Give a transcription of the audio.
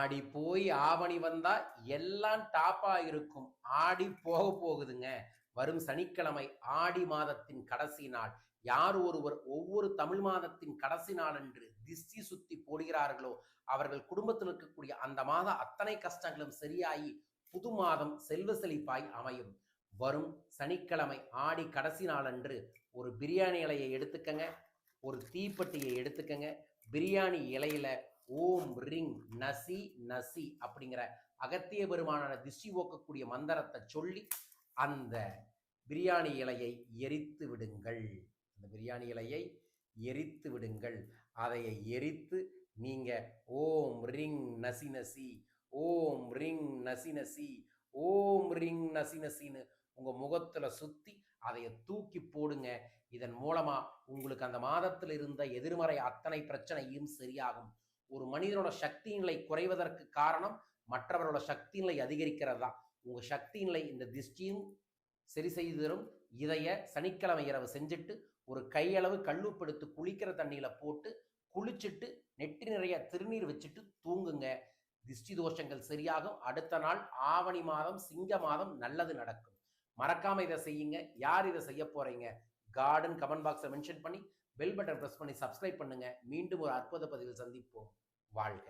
ஆடி போய் ஆவணி வந்தா எல்லாம் டாப்பா இருக்கும். ஆடி போக போகுதுங்க. வரும் சனிக்கிழமை ஆடி மாதத்தின் கடைசி நாள். யார் ஒருவர் ஒவ்வொரு தமிழ் மாதத்தின் கடைசி நாள் என்று திஷ்டி சுத்தி போடுகிறார்களோ அவர்கள் குடும்பத்தில் இருக்கக்கூடிய அந்த மாத அத்தனை கஷ்டங்களும் சரியாகி புது மாதம் செல்வ செழிப்பாய் அமையும். வரும் சனிக்கிழமை ஆடி கடைசி நாளன்று ஒரு பிரியாணி இலையை எடுத்துக்கங்க. ஒரு தீப்பெட்டியை எடுத்துக்கங்க. பிரியாணி இலையில ஓம் ரிங் நசி நசி அப்படிங்கிற அகத்திய பெருமானான திஷ்டி ஓக்கக்கூடிய மந்திரத்தை சொல்லி அந்த பிரியாணி இலையை எரித்து விடுங்கள். அந்த பிரியாணி இலையை எரித்து விடுங்கள். அதை எரித்து நீங்க ஓம் ரிங் நசி நசி ஓம் ரிங் நசி நசி ஓம் ரிங் நசி நசின்னு உங்க முகத்துல சுத்தி அதைய தூக்கி போடுங்க. இதன் மூலமா உங்களுக்கு அந்த மாதத்தில் இருந்த எதிர்மறை அத்தனை பிரச்சனையும் சரியாகும். ஒரு மனிதனோட சக்தி நிலை குறைவதற்கு காரணம் மற்றவரோட சக்தி நிலை அதிகரிக்கிறது தான் உங்கள் சக்தி நிலை இந்த திஷ்டியும் சரி செய்து தரும். இதைய சனிக்கிழமை இரவு செஞ்சுட்டு ஒரு கையளவு கல்லுப்படுத்து குளிக்கிற தண்ணியில் போட்டு குளிச்சுட்டு நெற்றி நிறைய திருநீர் வச்சுட்டு தூங்குங்க. திஷ்டி தோஷங்கள் சரியாகும். அடுத்த நாள் ஆவணி மாதம் சிங்க மாதம் நல்லது நடக்கும். மறக்காம இதை செய்யுங்க. யார் இதை செய்ய போறீங்க? கார்டன் கமெண்ட் பாக்ஸை மென்ஷன் பண்ணி பெல் பட்டன் ப்ரெஸ் பண்ணி சப்ஸ்கிரைப் பண்ணுங்க. மீண்டும் ஒரு அற்புத பதிவில் சந்திப்போம். வாழ்க.